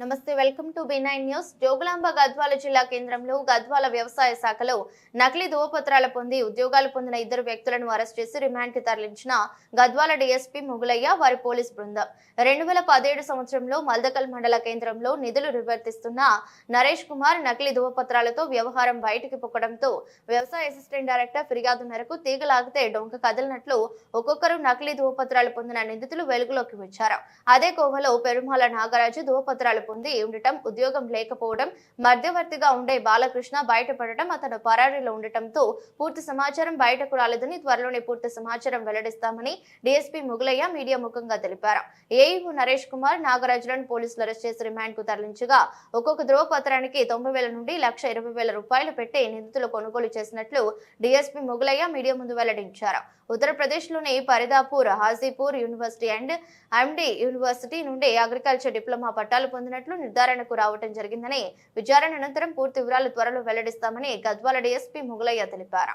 నమస్తే welcome to B nine news. Jogulamba Gadwal జిల్లా కేంద్రంలో గద్వాల వ్యవసాయ శాఖలో నకిలీ ధృవపత్రాలు పొంది ఉద్యోగాలు పొందిన ఇద్దరు వ్యక్తులను అరెస్ట్ చేసి రిమాండ్కి తరలించిన గద్వాల డీఎస్పీ ముగులయ్య వారి పోలీస్ బృందం. రెండు వేల పదిహేడు సంవత్సరంలో మల్దకల్ మండల కేంద్రంలో నిధులు నిర్వర్తిస్తున్న నరేష్ కుమార్ నకిలీ ధృవపత్రాలతో వ్యవహారం బయటికి పొక్కడంతో వ్యవసాయ అసిస్టెంట్ డైరెక్టర్ ఫిర్యాదు మేరకు తీగలాగితే డొంక కదిలినట్లు ఒక్కొక్కరు నకిలీ ధృవపత్రాలు పొందిన నిందితులు వెలుగులోకి వచ్చారు. అదే కోవలో పెరుమాల నాగరాజు ధృవపత్రాలు పొంది ఉండటం ఉద్యోగం లేకపోవడం మధ్యవర్తిగా ఉండే బాలకృష్ణ బయటపడటం అతను పరారీలో ఉండటంతో పూర్తి సమాచారం బయటకు రాలేదని త్వరలోనే పూర్తి సమాచారం వెల్లడిస్తామని డీఎస్పీ ముగులయ్య మీడియా ముఖంగా తెలిపారు. ఏఈఓ నరేష్ కుమార్ నాగరాజులను పోలీసులు అరెస్ట్ చేసి రిమాండ్కు తరలించగా ఒక్కొక్క ధ్రువపత్రానికి తొంభై వేల నుండి లక్ష ఇరవై వేల రూపాయలు పెట్టి నిందితులు కొనుగోలు చేసినట్లు డీఎస్పీ ముగులయ్య మీడియా ముందు వెల్లడించారు. ఉత్తరప్రదేశ్లోని Paridapur Hajipur university and MD university నుండి అగ్రికల్చర్ డిప్లొమా పట్టాలు పొందిన చేస్తున్నట్లు నిర్ధారణకు రావటం జరిగిందని విచారణ అనంతరం పూర్తి వివరాలు త్వరలో వెల్లడిస్తామని గద్వాల డీఎస్పీ ముగలయ్య తెలిపారు.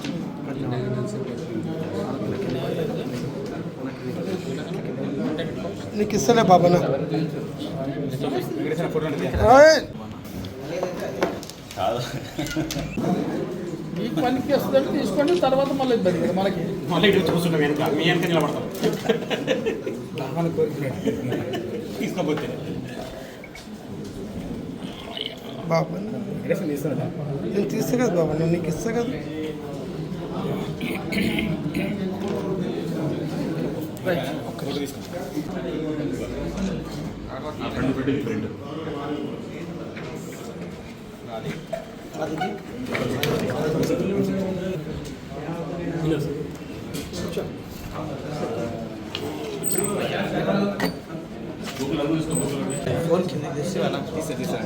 నీకు ఇస్తలే బాబా మీకు పనికి వస్తుందంటే తీసుకోండి తర్వాత మళ్ళీ ఇబ్బంది కదా మనకి. మళ్ళీ ఇటు చూస్తుంటాం వెనక. మీ వెనక నిలబడతాం. తీసుకోపోతే బాబా నేను తీస్తా కదా బాబా నేను నీకు ఇస్తా కదా. రైట్ ఫోన్ కింద తీసా తీసా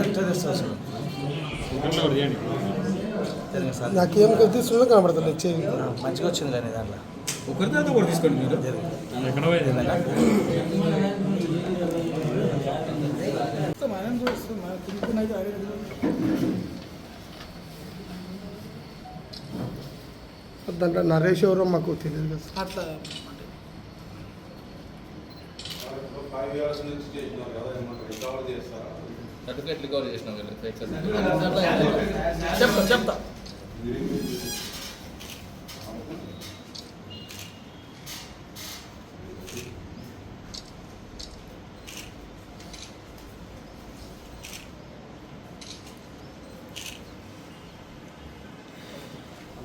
ఎట్లా తెస్తా అసలు ఫోటోలో ఒకటి చేయండి జరిగింది సార్ నాకేం తీసుకున్నా కనబడతలేదు. చేయి మంచిగా వచ్చింది కానీ దాంట్లో. ఒకరి తర్వాత ఒకటి తీసుకోండి మీరు. ఎక్కడ మనం తిరుగుతున్నది దాంట్లో నరేష్ ఎవరో మాకు తెలియదు కదా. అట్లా. సర్టిఫికేట్ రికవర్ చేసినాం ఫేక్ చెప్తా.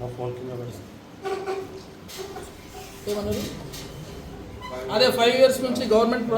చెప్తా ఏమన్నారు? అదే ఫైవ్ ఇయర్స్ నుంచి గవర్నమెంట్